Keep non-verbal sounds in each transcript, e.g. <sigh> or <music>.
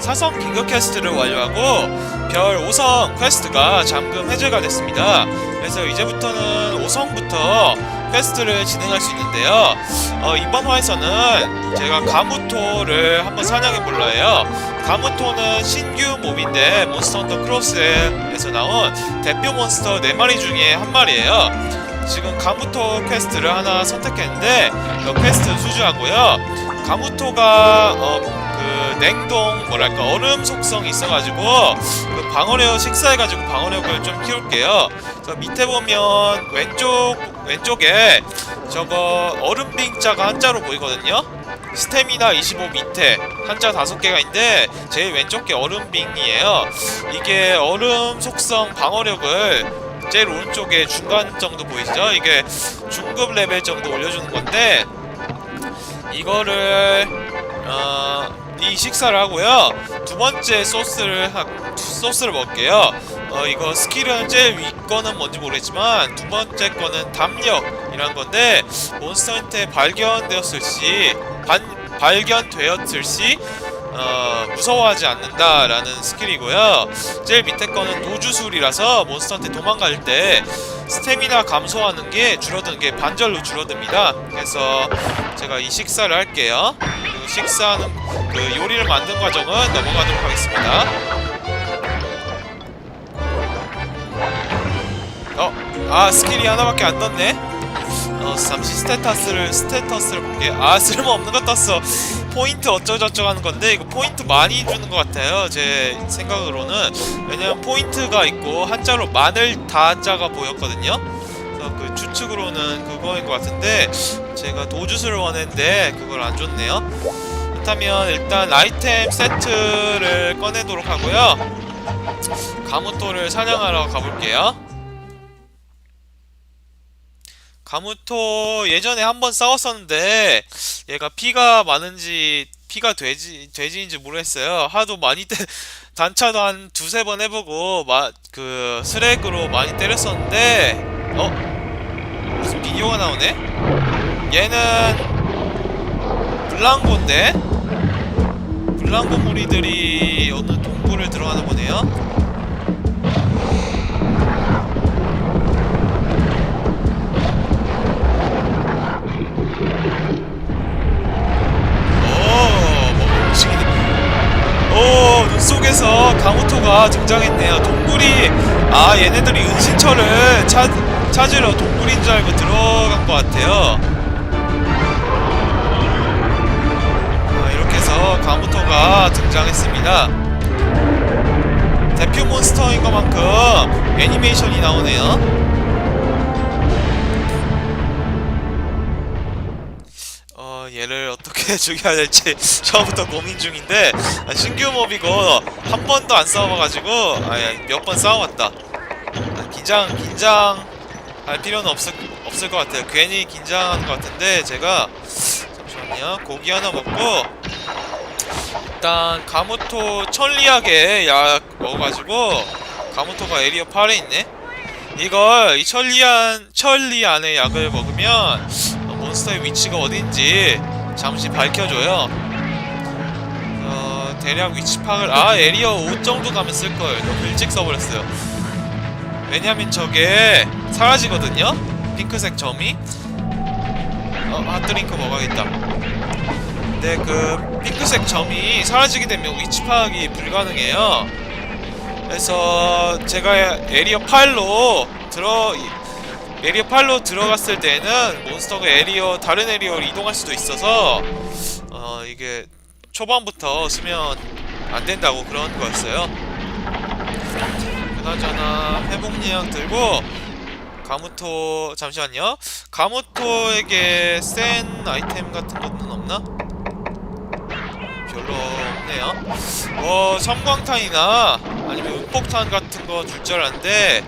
사성 긴급 퀘스트를 완료하고 별 5성 퀘스트가 잠금 해제가 됐습니다. 그래서 이제부터는 5성부터 퀘스트를 진행할 수 있는데요. 어, 이번 화에서는 제가 가무토를 한번 사냥해 볼라 해요. 가무토는 신규 몹인데 몬스터 헌터 크로스에서 나온 대표 몬스터 4마리 중에 한 마리예요. 지금 가무토 퀘스트를 하나 선택했는데 그 퀘스트 수주하고요. 가무토가 어, 그 냉동 뭐랄까 얼음 속성이 있어가지고 그 방어력 식사해가지고 방어력을 좀 키울게요. 그래서 밑에 보면 왼쪽 왼쪽에 저거 얼음 빙 자가 한자로 보이거든요. 스태미나 25 밑에 한자 다섯 개가 있는데 제일 왼쪽 게 얼음 빙이에요. 이게 얼음 속성 방어력을 제일 오른쪽에 중간 정도 보이시죠? 이게 중급 레벨 정도 올려주는 건데 이거를 어, 이 식사를 하고요. 두 번째 소스를 하, 소스를 먹을게요. 어, 이거 스킬은 제일 위 거는 뭔지 모르겠지만 두 번째 거는 담력이란 건데 몬스터한테 발견되었을 시 반, 발견되었을 시 어, 무서워하지 않는다라는 스킬이고요. 제일 밑에 거는 도주술이라서 몬스터한테 도망갈 때 스태미나 감소하는 게 줄어드는 게 반절로 줄어듭니다. 그래서 제가 이 식사를 할게요. 그 식사는 그 요리를 만든 과정은 넘어가도록 하겠습니다. 어, 아 스킬이 하나밖에 안 떴네. 어, 잠시 스테타스를 스테터스를 볼게. 아 쓸모없는 거 떴어. 포인트 어쩌저쩌고 하는 건데 이거 포인트 많이 주는 것 같아요. 제 생각으로는 왜냐면 포인트가 있고 한자로 마늘 다자가 보였거든요. 그 추측으로는 그거인 것 같은데 제가 도주술을 원했는데 그걸 안 줬네요. 그렇다면 일단 아이템 세트를 꺼내도록 하고요. 가무토를 사냥하러 가볼게요. 가무토 예전에 한 번 싸웠었는데 얘가 피가 많은지 피가 돼지 돼지인지 모르겠어요. 하도 많이 때 <laughs> 단차도 한 두세 번 해보고 마, 그 스렉으로 많이 때렸었는데 어 무슨 비디오가 나오네? 얘는 블랑고인데 블랑고 무리들이 어느 동굴을 들어가나 보네요. 오, 뭐 속에서 가무토가 등장했네요. 동굴이 아 얘네들이 은신처를 찾 찾으러 동굴인 줄 알고 들어간 것 같아요. 아, 가무토가 등장했습니다. 대표 몬스터인 것만큼 애니메이션이 나오네요. 어, 얘를 어떻게 <laughs> 죽여야 될지 <laughs> 처음부터 고민 중인데 아, 신규 몹이고 한 번도 안 싸워봐가지고 몇번 싸워봤다. 아, 긴장 긴장 할 필요는 없을 없을 것 같아요. 괜히 긴장하는 것 같은데 제가 잠시만요. 고기 하나 먹고 일단 가모토 천리하게 약 먹어가지고 가모토가 에리어 8에 있네. 이걸 이 천리안 천리 안에 약을 먹으면 어, 몬스터의 위치가 어딘지 잠시 밝혀줘요. 어, 대략 위치 파악을 아 에리어 5 정도 가면 쓸 걸. 너무 일찍 써버렸어요. 왜냐면 저게 사라지거든요. 핑크색 점이. 어, 핫드링크 먹어야겠다. 근데 그 핑크색 점이 사라지게 되면 위치 파악이 불가능해요. 그래서 제가 에리어 8로 들어 에리어 8로 들어갔을 때는 몬스터가 에리어 다른 에리어로 이동할 수도 있어서 어 이게 초반부터 쓰면 안 된다고 그런 거였어요. 그나저나 회복량 들고 가무토 잠시만요. 가무토에게 센 아이템 같은 것은 없나? 별로 없네요. 뭐 섬광탄이나 아니면 은폭탄 같은 거 줄 줄 알았는데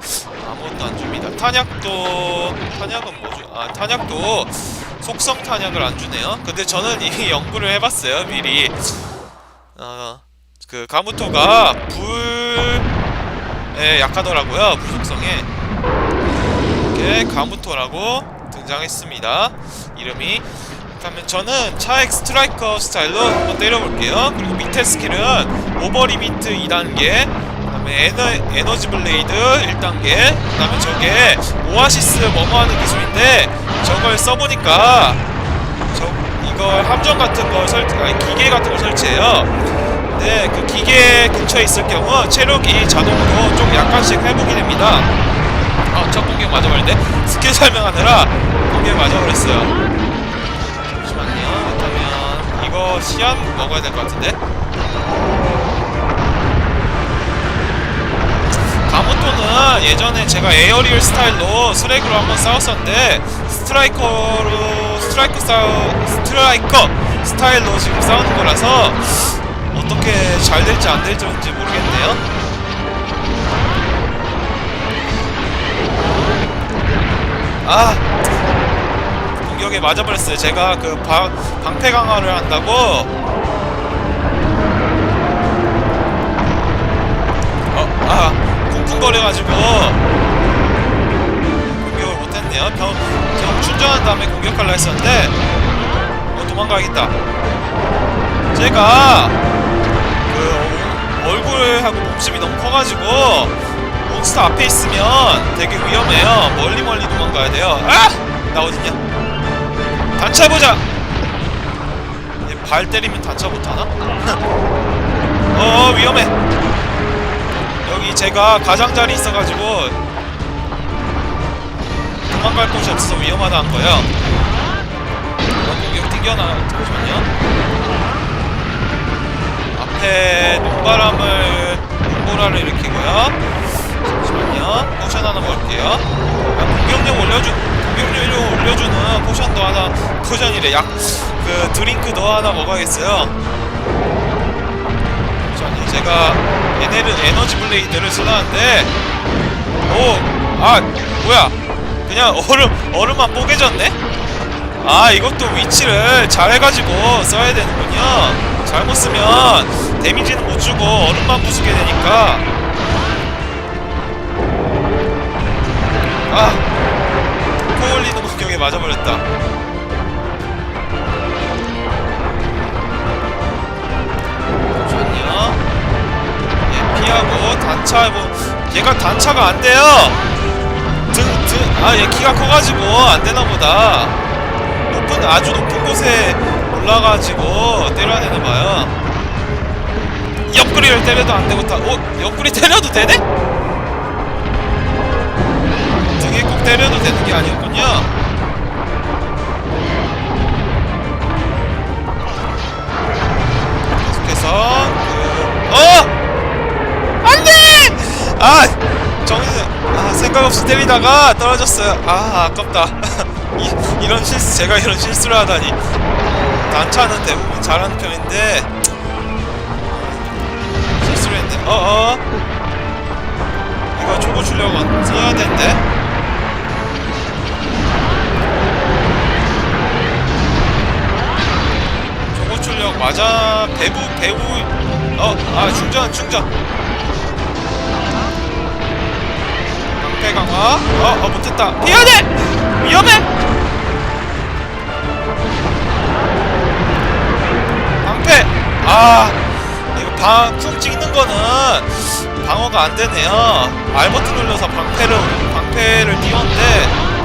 아무것도 안 줍니다. 탄약도 탄약은 뭐죠? 아 탄약도 속성 탄약을 안 주네요. 근데 저는 이미 <laughs> 연구를 해봤어요 미리. 어그 가무토가 불에 약하더라고요 불속성에. 이렇게 가무토라고 등장했습니다. 이름이 그러면 저는 차액 스트라이커 스타일로 한번 때려볼게요. 그리고 밑에 스킬은 오버 리미트 2단계, 그다음에 에너, 에너지 블레이드 1단계, 그다음에 저게 오아시스 뭐뭐 하는 기술인데 저걸 써보니까 저 이걸 함정 같은 걸 설치, 아니 기계 같은 걸 설치해요. 근데 그 기계 근처에 있을 경우 체력이 자동으로 좀 약간씩 회복이 됩니다. 아, 첫 공격 맞아버렸는데 스킬 설명하느라 공격 맞아버렸어요. 이거 시안 먹어야 될 것 같은데. 가모토는 예전에 제가 에어리얼 스타일로 스렉으로 한번 싸웠었는데 스트라이커로 스트라이커 싸우 스트라이커 스타일로 지금 싸우는 거라서 어떻게 잘 될지 안 될지 모르겠네요. 아 공격에 맞아버렸어요. 제가 그 방, 방패 강화를 한다고 어, 아 쿵쿵거려가지고 공격을 못했네요. 병, 병 충전한 다음에 공격하려 했었는데 어, 도망가야겠다. 제가 그 얼굴하고 몸집이 너무 커가지고 몬스터 앞에 있으면 되게 위험해요. 멀리 멀리 도망가야 돼요. 아! 나거든요. 단차해보자. 얘 발 때리면 단차 못하나? <laughs> 어 위험해. 여기 제가 가장자리 있어가지고 도망갈 곳이 없어서 위험하다는 거예요. 어, 공격 튕겨나 잠시만요. 앞에 눈바람을 눈보라를 일으키고요. 잠시만요. 포션 하나 먹을게요. 아, 공격력 올려주 공격력 올려주는 포션도 하나 포션이래 약 그 드링크도 하나 먹어야겠어요. 잠시만요. 제가 에네르 에너지 블레이드를 쓰다는데 오아 뭐야 그냥 얼음 얼음만 뽀개졌네. 아 이것도 위치를 잘 해가지고 써야 되는군요. 잘못 쓰면 데미지는 못 주고 얼음만 부수게 되니까 아 코올리는 공격에 맞아버렸다. 잠시만요. 얘 피하고 단차 뭐 얘가 단차가 안 돼요. 등등아얘 키가 커가지고 안 되나 보다. 높은 아주 높은 곳에 올라가지고 때려야 되나 봐요. 옆구리를 때려도 안 되고 다. 어 옆구리 때려도 되네? 때려도 되는 게 아니었군요. 계속해서 그 어! 안돼! 아 정신 아 생각 없이 때리다가 떨어졌어요. 아 아깝다. <laughs> 이, 이런 실수 제가 이런 실수를 하다니 단차는 대부분 잘하는 편인데 실수를 했네. 어어 이거 조고 주려고 써야 되는 데. 조고 출력. 맞아. 배부 배부 어아 충전 충전. 방패 강화. 어어 못했다. 피해야 돼 위험해! 방패. 아 이거 방쿵 찍는 거는 방어가 안 되네요. 버튼 눌러서 방패를 방패를 띄웠는데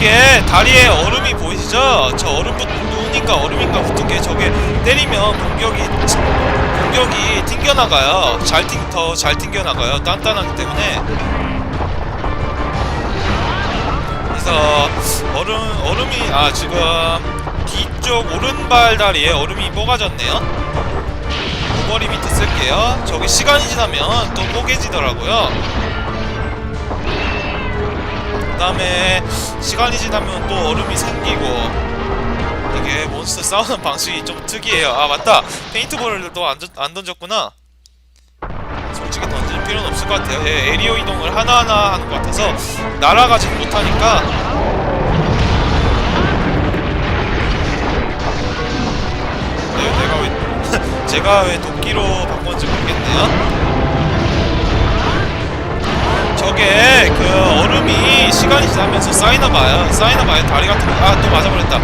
이게 다리에 얼음이 보이시죠? 저 얼음 붙, 눈인가 얼음인가 붙은 게 저게 때리면 공격이 공격이 튕겨나가요. 잘 튕, 더잘 튕겨나가요. 단단하기 때문에. 그래서 얼음 얼음이 아 지금 뒤쪽 오른발 다리에 얼음이 뽀가졌네요. 오버리 미트 쓸게요. 저기 시간이 지나면 또 뽀개지더라고요. 그 다음에 시간이 지나면 또 얼음이 생기고 이게 몬스터 싸우는 방식이 좀 특이해요. 아 맞다. 페인트볼을 또 안, 안 던졌구나. 솔직히 던질 필요는 없을 것 같아요. 얘 에리어 이동을 하나하나 하는 것 같아서 날아가지는 못하니까. 네, 내가 왜 <laughs> 제가 왜 도끼로 바꿨는지 모르겠네요 저게 그 얼음이 시간이 지나면서 쌓이나 봐요. 쌓이나 봐요. 다리 같은 거. 아, 또 맞아버렸다.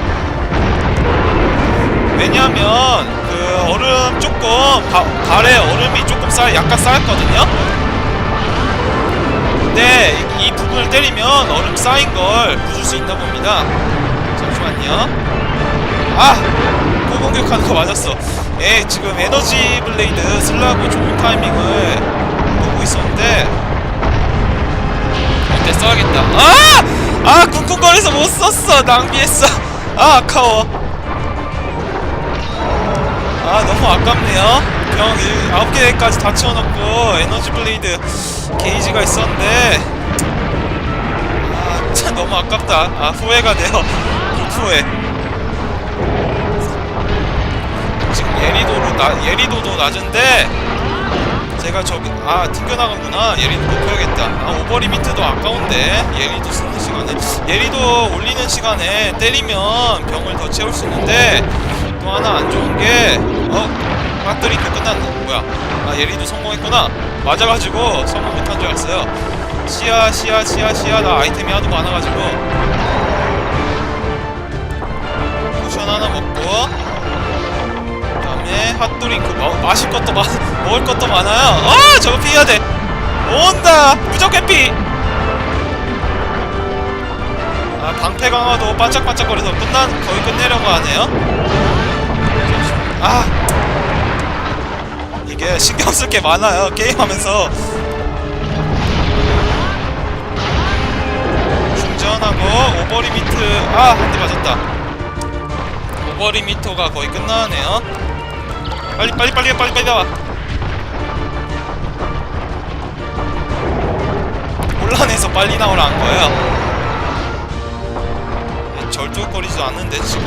왜냐하면 그 얼음 조금 바, 발에 얼음이 조금 쌓 약간 쌓였거든요. 근데 이, 이 부분을 때리면 얼음 쌓인 걸 부술 수 있나 봅니다. 잠시만요. 아! 고공격하는 거 맞았어. 예, 지금 에너지 블레이드 쓰려고 좋은 타이밍을 보고 있었는데 이 때 써야겠다. 아! 아, 쿵쿵거려서 못 썼어. 낭비했어. 아, 아까워. 아, 너무 아깝네요. 병 9개까지 다 채워놓고 에너지 블레이드 게이지가 있었는데 아, 참 너무 아깝다. 아, 후회가 돼요. 후회. 지금 예리도로 나 예리도도 낮은데 제가 저기 아 튕겨나가구나. 예리도 높여야겠다. 아 오버리미트도 아까운데. 예리도 쓰는 시간에. 예리도 올리는 시간에 때리면 병을 더 채울 수 있는데 또 하나 안 좋은 게어 배터리도 끝났네. 뭐야. 아 예리도 성공했구나. 맞아가지고 성공 못한 줄 알았어요. 시야 시야 시야 시야. 나 아이템이 하도 많아가지고. 포션 하나 먹고 그다음에 핫도링크 마, 마실 것도 많 <laughs> 먹을 것도 많아요. 아 저거 피해야 돼. 온다 무조건 피. 아 방패 강화도 반짝반짝거려서 끝난 거의 끝내려고 하네요. 아 이게 신경 쓸 게 많아요 게임하면서. 충전하고 오버리미트 아 한 대 맞았다. 오버리미터가 거의 끝나네요. 빨리 빨리 빨리 빨리 빨리 나와. 혼란해서 빨리 나오라는 거예요. 절뚝거리지도 않는데 지금.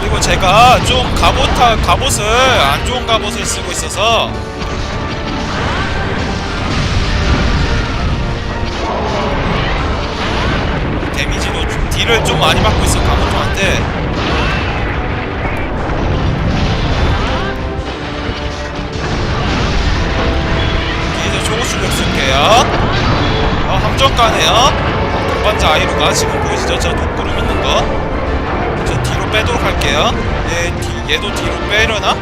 그리고 제가 좀 갑옷하 갑옷을 안 좋은 갑옷을 쓰고 있어서 데미지도 좀- 딜을 좀 많이 받고 있어 갑옷한테. 출력 쓸게요. 어, 함정가네요. 동반자 아이루가 지금 보이시죠? 저 독구름 있는 거. 저 뒤로 빼도록 할게요. 얘, 뒤, 얘도 뒤로 빼려나?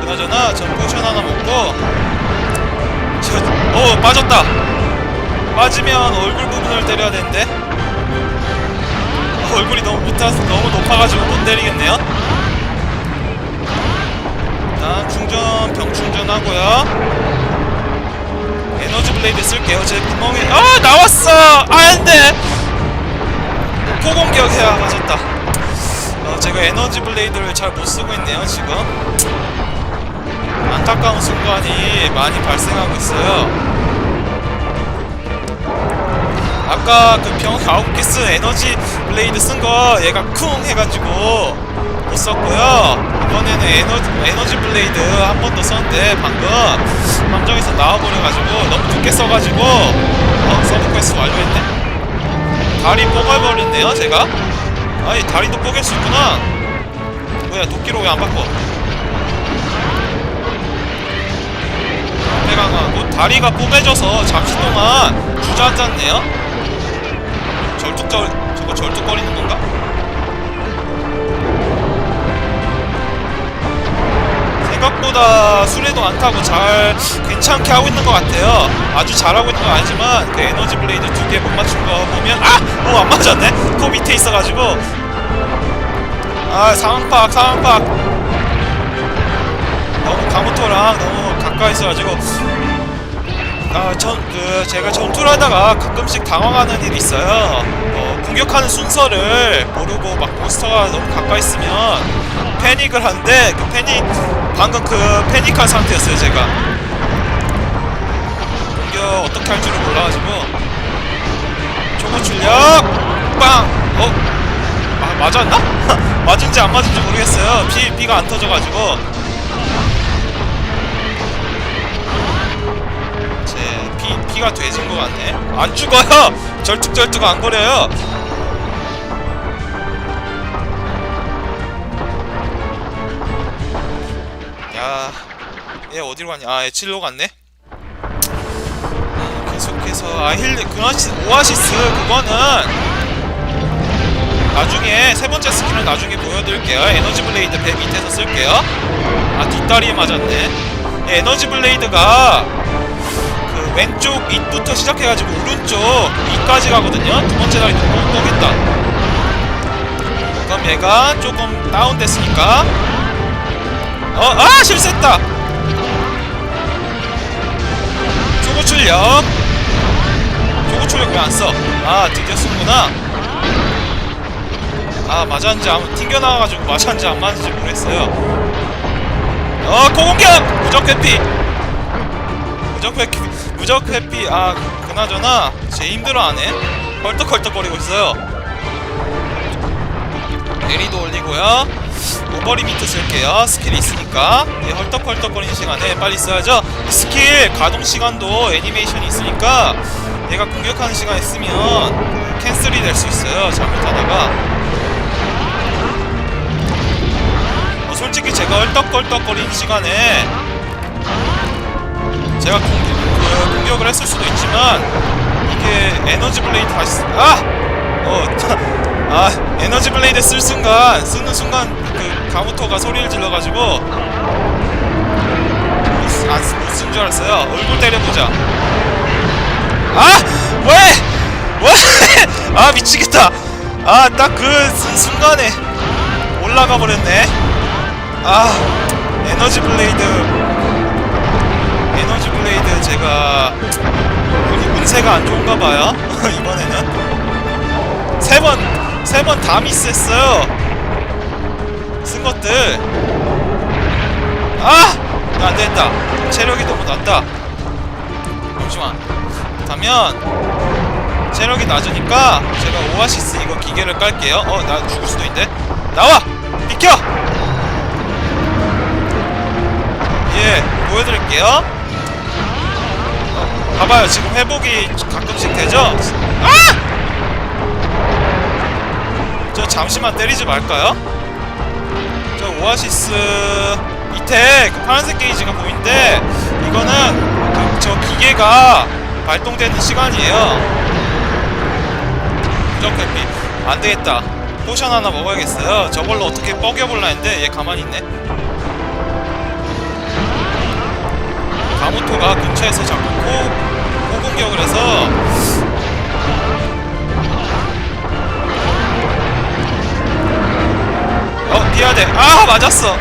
그나저나 전 포션 하나 먹고 저, 어 빠졌다. 빠지면 얼굴 부분을 때려야 되는데 어, 얼굴이 너무 못하, 너무 높아가지고 못 때리겠네요. 일단 충전 병 충전 하고요. 에너지 블레이드 쓸게요. 제 구멍에 아 나왔어. 아, 안돼. 고공격해야 맞았다. 어, 제가 에너지 블레이드를 잘 못 쓰고 있네요 지금. 안타까운 순간이 많이 발생하고 있어요. 아까 그병 아홉 개쓴 에너지 블레이드 쓴 거 얘가 쿵 해가지고 못 썼고요. 이번에는 에너지, 에너지 블레이드 한 번 더 썼는데 방금 함정에서 나와버려가지고 너무 늦게 써가지고 어? 서브 퀘스트 완료했네? 다리 뽀갈버렸네요 제가? 아니 다리도 뽀갤 수 있구나 뭐야 도끼로 왜 안 바꿔 배강하고 다리가 뽀개져서 잠시 동안 주저앉았네요 절뚝절 저거 절뚝거리는 건가? 생각보다 수레도 안 타고 잘 괜찮게 하고 있는 것 같아요. 아주 잘하고 있는 건 아니지만 그 에너지 블레이드 두 개 못 맞춘 거 보면 아! 오안 맞았네? 그 밑에 있어가지고 아 상황 파악 상황 파악 너무 가모토랑 너무 가까이 있어가지고 아 전 그 제가 전투를 하다가 가끔씩 당황하는 일이 있어요. 어, 공격하는 순서를 모르고 막 몬스터가 너무 가까이 있으면 패닉을 하는데 그 패닉 방금 그 패닉한 상태였어요 제가 공격 어떻게 할 줄을 몰라가지고 초보 출력 빵 어? 아, 맞았나? <laughs> 맞은지 안 맞은지 모르겠어요 피, 피가 안 터져가지고 피, 피가 돼진 것 같네 안 죽어요 <laughs> 절뚝절뚝 안 거려요 야, 얘 어디로 갔냐? 아, 얘 칠로 갔네. 그래서 아힐 그라시 오아시스 그거는 나중에 세 번째 스킬은 나중에 보여드릴게요. 에너지 블레이드 배 밑에서 쓸게요. 아 뒷다리에 맞았네. 이 에너지 블레이드가 그 왼쪽 입부터 시작해가지고 오른쪽 입까지 가거든요. 두 번째 다리 또 떠겠다. 그럼 얘가 조금 다운됐으니까 어, 아 실수했다. 초고 출력. 초고 출력 왜 안 써? 아 드디어 쓰는구나. 아 맞았는지 안 튕겨 나와가지고 맞았는지 안 맞았는지 모르겠어요. 어 고공격 무적 회피. 무적 회피 무적 회피 아 그- 그나저나 제 힘들어하네. 헐떡헐떡거리고 있어요. 내리도 올리고요. 오버리 미트 쓸게요. 스킬이 있으니까. 이 헐떡헐떡거리는 시간에 빨리 써야죠. 이 스킬 가동 시간도 애니메이션이 있으니까 얘가 공격하는 시간에 쓰면 그 캔슬이 될 수 있어요. 잘못하다가. 뭐 솔직히 제가 헐떡헐떡거리는 시간에 제가 공, 그 공격을 했을 수도 있지만 이게 에너지 블레이드 다시 쓰- 아! 어, <laughs> 아 에너지 블레이드 쓸 순간 쓰는 순간 그 가부토가 소리를 질러가지고 안못쓴 줄 알았어요. 얼굴 때려보자. 아 왜? 왜? <laughs> 아 미치겠다. 아 딱그 순간에 올라가 버렸네. 아 에너지 블레이드 에너지 블레이드 제가 운- 운세가 안 좋은가 봐요. <laughs> 이번에는 세 번, 세 번 다 미스했어요. 쓴 것들. 아! 안 됐다. 체력이 너무 낮다. 잠시만. 그렇다면, 체력이 낮으니까, 제가 오아시스 이거 기계를 깔게요. 어, 나 죽을 수도 있는데. 나와! 비켜! 예, 보여드릴게요. 어, 봐봐요. 지금 회복이 가끔씩 되죠? 아! 저 잠시만 때리지 말까요? 저 오아시스 밑에 그 파란색 게이지가 보이는데 이거는 그 저 기계가 발동되는 시간이에요. 무적 회피 안 되겠다. 포션 하나 먹어야겠어요. 저걸로 어떻게 뻐겨볼라 했는데 얘 가만히 있네. 가모토가 근처에서 코 공격을 해서 어 돼. 아 맞았어.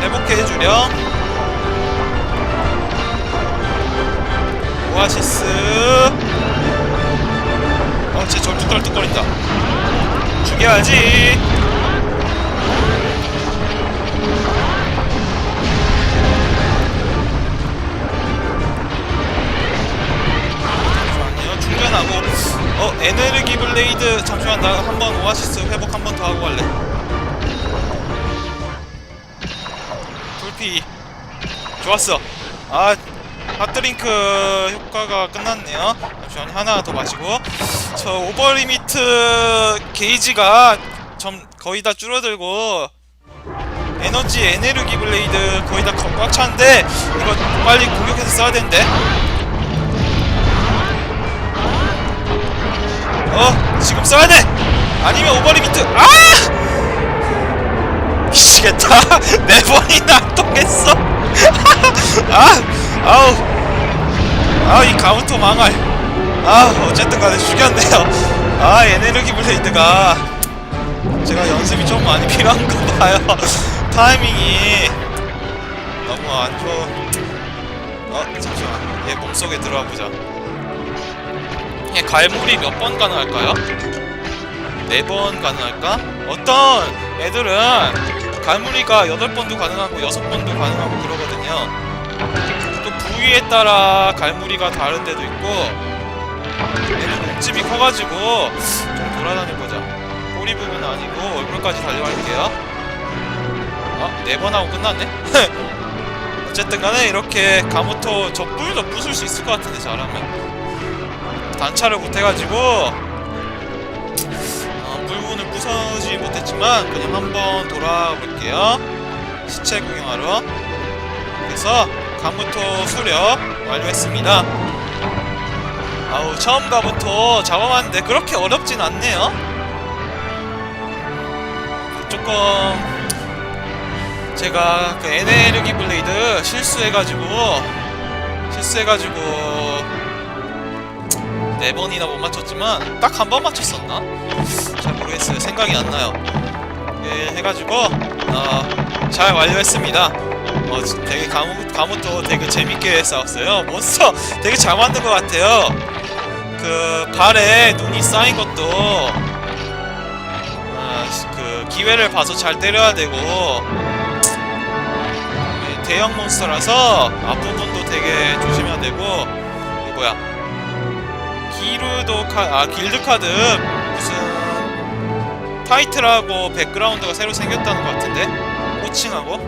회복해 해주렴. 오아시스. 어쟤 절뚝 떨뚝거린다. 죽여야지. 어 에너지 블레이드 잠시만 나 한번 오아시스 회복 한 번 더 하고 갈래. 불피 좋았어. 아 핫드링크 효과가 끝났네요. 잠시만 하나 더 마시고 저 오버리미트 게이지가 점 거의 다 줄어들고 에너지 에네르기 블레이드 거의 다꽉 찼는데 이거 빨리 공격해서 써야 되는데 어 지금 써야 돼. 아니면 오버리미트 아! 미치겠다. 네 번이나 안 통했어. 아 아우. 아우 이 카운터 망할. 아 어쨌든 간에 죽였네요. 아 에네르기 블레이드가. 제가 연습이 좀 많이 필요한가 봐요. <laughs> 타이밍이 너무 안 좋은 어 잠시만. 얘 몸속에 들어가 보자 얘 갈무리 몇 번 가능할까요? 네 번 가능할까? 어떤 애들은 갈무리가 여덟 번도 가능하고 여섯 번도 가능하고 그러거든요. 또 부위에 따라 갈무리가 다른 데도 있고 얘는 몸집이 커가지고 좀 돌아다녀 보자. 꼬리 부분 아니고 얼굴까지 달려갈게요. 아, 네 번 하고 끝났네? <laughs> 어쨌든 간에 이렇게 가모토 저 뿔도 부술 수 있을 것 같은데 잘하면 단차를 못해가지고 어, 물분을 부서지 못했지만 그냥 한번 돌아볼게요 시체 구경하러 그래서 가무토 수렵 완료했습니다. 아우 처음 가부터 잡아봤는데 그렇게 어렵진 않네요. 조금 제가 그 에네르기 블레이드 실수해가지고 실수해가지고 네 번이나 못 맞췄지만 딱 한 번 맞췄었나? 잘 모르겠어요. 생각이 안 나요. 예, 해가지고 어, 잘 완료했습니다. 어, 지- 되게 가무 가무도 되게 재밌게 싸웠어요. 몬스터 되게 잘 만든 것 같아요. 그 발에 눈이 쌓인 것도 아, 그 기회를 봐서 잘 때려야 되고 예, 대형 몬스터라서 앞부분도 되게 조심해야 되고 뭐야 기르도 카, 아 길드 카드 무슨 타이틀하고 백그라운드가 새로 생겼다는 것 같은데 호칭하고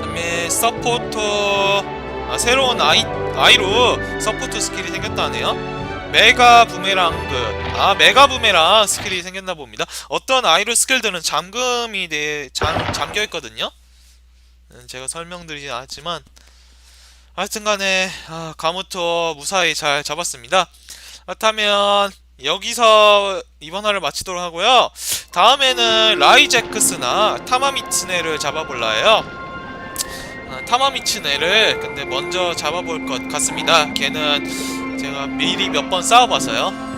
그다음에 서포터 아 새로운 아이 아이로 서포터 스킬이 생겼다네요. 메가 부메랑그 아 메가 부메랑 스킬이 생겼나 봅니다. 어떤 아이로 스킬들은 잠금이 돼 잠, 잠겨 있거든요. 음, 제가 설명드리진 않았지만 하여튼간에 아, 가무토 무사히 잘 잡았습니다. 그렇다면 여기서 이번 화를 마치도록 하고요. 다음에는 라이제크스나 타마미츠네를 잡아볼라 해요. 아, 타마미츠네를 근데 먼저 잡아볼 것 같습니다. 걔는 제가 미리 몇 번 싸워봐서요.